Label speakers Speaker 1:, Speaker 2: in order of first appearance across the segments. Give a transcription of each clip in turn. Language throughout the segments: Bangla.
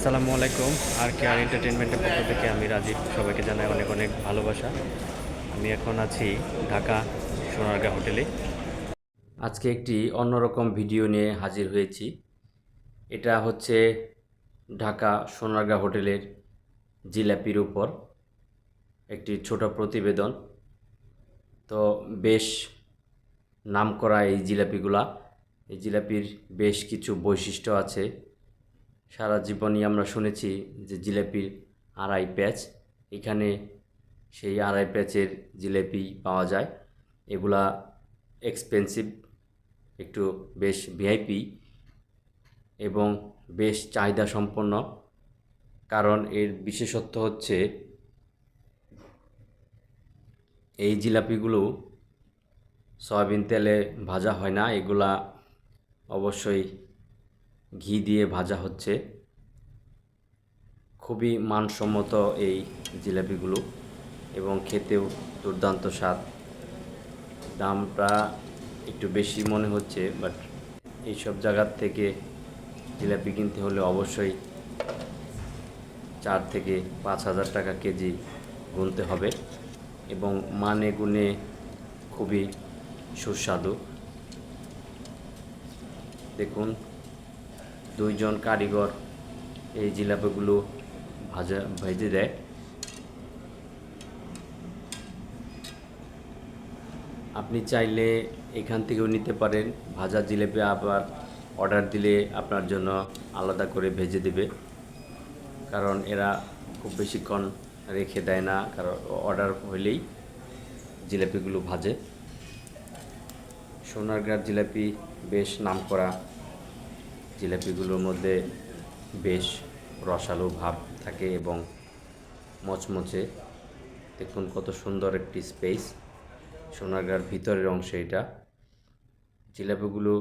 Speaker 1: আসসালামু আলাইকুম। আর কে আর এন্টারটেনমেন্টের পক্ষ থেকে আমি রাজীব। সবাইকে জানাই অনেক অনেক ভালোবাসা। আমি এখন আছি ঢাকা সোনারগাঁ হোটেলে। আজকে একটি অন্যরকম ভিডিও নিয়ে হাজির হয়েছি। এটা হচ্ছে ঢাকা সোনারগাঁ হোটেলের জিলাপির উপর একটি ছোট প্রতিবেদন। তো বেশ নামকরা এই জিলাপিগুলা। এই জিলাপির বেশ কিছু বৈশিষ্ট্য আছে। সারা জীবনই আমরা শুনেছি যে জিলেপির আড়াই প্যাচ, এখানে সেই আড়াই প্যাচের জিলেপি পাওয়া যায়। এগুলা এক্সপেন্সিভ একটু বেশ ভিআইপি এবং বেশ চাহিদা সম্পন্ন। কারণ এর বিশেষত্ব হচ্ছে এই জিলাপিগুলো সয়াবিন তেলে ভাজা হয় না, এগুলা অবশ্যই ঘি দিয়ে ভাজা হচ্ছে। খুবই মানসম্মত এই জিলাপিগুলো এবং খেতেও দুর্দান্ত স্বাদ। দামটা একটু বেশি মনে হচ্ছে বাট এইসব জায়গার থেকে জিলাপি কিনতে হলে অবশ্যই চার থেকে পাঁচ হাজার টাকা কেজি গুনতে হবে এবং মানে গুণে খুবই সুস্বাদু। দেখুন দুইজন কারিগর এই জিলাপিগুলো ভাজা, ভেজে দেয়। আপনি চাইলে এখান থেকেও নিতে পারেন। ভাজা জিলেপি আবার অর্ডার দিলে আপনার জন্য আলাদা করে ভেজে দেবে। কারণ এরা খুব বেশিক্ষণ রেখে দেয় না, কারণ অর্ডার হইলেই জিলাপিগুলো ভাজে। সোনারগাঁর জিলাপি বেশ নামকরা। জিলাপিগুলোর মধ্যে বেশ রসালো ভাব থাকে এবং মচমচে। দেখুন কত সুন্দর একটি স্পেস। সোনারগাঁর ভিতরের অংশে এটা। জিলাপিগুলো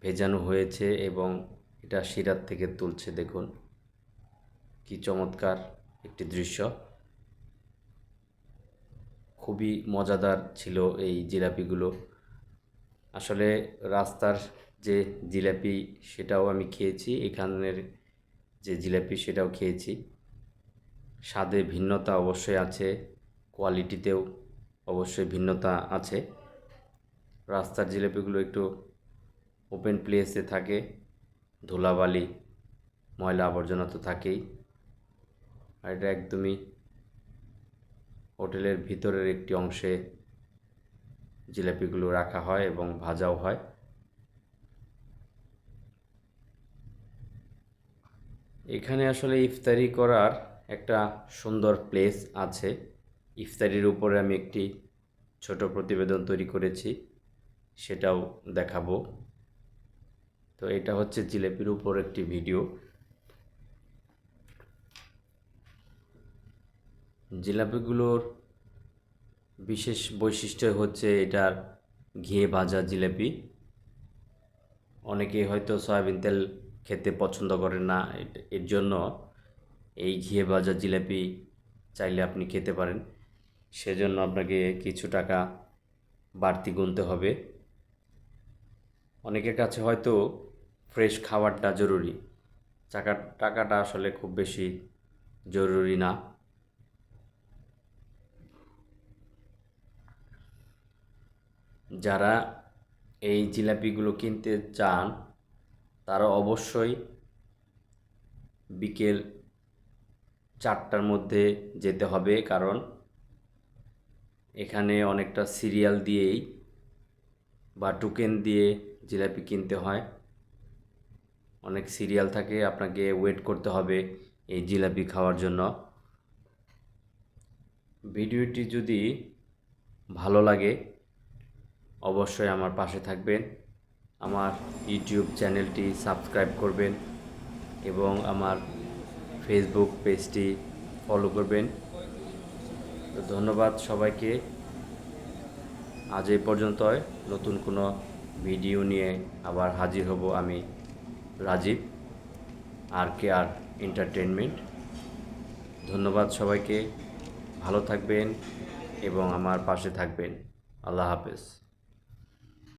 Speaker 1: ভেজানো হয়েছে এবং এটা শিরার থেকে তুলছে, দেখুন। কি চমৎকার একটি দৃশ্য। খুবই মজাদার ছিল এই জিলাপিগুলো। আসলে রাস্তার যে জিলাপি সেটাও আমি খেয়েছি, এখানের যে জিলাপি সেটাও খেয়েছি। স্বাদে ভিন্নতা অবশ্যই আছে, কোয়ালিটিতেও অবশ্যই ভিন্নতা আছে। রাস্তার জিলাপিগুলো একটু ওপেন প্লেসে থাকে, ধুলাবালি, ময়লা আবর্জনা তো থাকেই। আর এটা একদমই হোটেলের ভিতরের একটি অংশে জিলাপিগুলো রাখা হয় এবং ভাজাও হয়। এখানে আসলে ইফতারি করার একটা সুন্দর প্লেস আছে। ইফতারির উপরে আমি একটি ছোট প্রতিবেদন তৈরি করেছি, সেটাও দেখাবো। তো এটা হচ্ছে জিলাপির উপর একটি ভিডিও জিলাপিগুলোর বিশেষ বৈশিষ্ট্য হচ্ছে এটার ঘিয়ে ভাজা জিলাপি। অনেকে হয়তো সয়াবিন তেল খেতে পছন্দ করেন না এর জন্য এই ঘিয়ে ভাজা জিলাপি চাইলে আপনি খেতে পারেন। সেজন্য আপনাকে কিছু টাকা বাড়তি গুনতে হবে। অনেকের কাছে হয়তো ফ্রেশ খাবারটা জরুরি। টাকা টাকাটা আসলে খুব বেশি জরুরি না। যারা এই জিলাপিগুলো কিনতে চান তারা অবশ্যই বিকেল চারটার মধ্যে যেতে হবে, কারণ এখানে অনেকটা সিরিয়াল দিয়েই বা টোকেন দিয়ে জিলাপি কিনতে হয়। অনেক সিরিয়াল থাকে, আপনাকে ওয়েট করতে হবে এই জিলাপি খাওয়ার জন্য। ভিডিওটি যদি ভালো লাগে, অবশ্যই আমার পাশে থাকবেন। আমার ইউটিউব চ্যানেলটি সাবস্ক্রাইব করবেন এবং আমার ফেসবুক পেজটি ফলো করবেন। তো ধন্যবাদ সবাইকে। আজ এই পর্যন্তই। নতুন কোনো ভিডিও নিয়ে আবার হাজির হব আমি, রাজীব আর কে আর এন্টারটেনমেন্ট ধন্যবাদ সবাইকে। ভালো থাকবেন এবং আমার পাশে থাকবেন। আল্লাহ হাফেজ।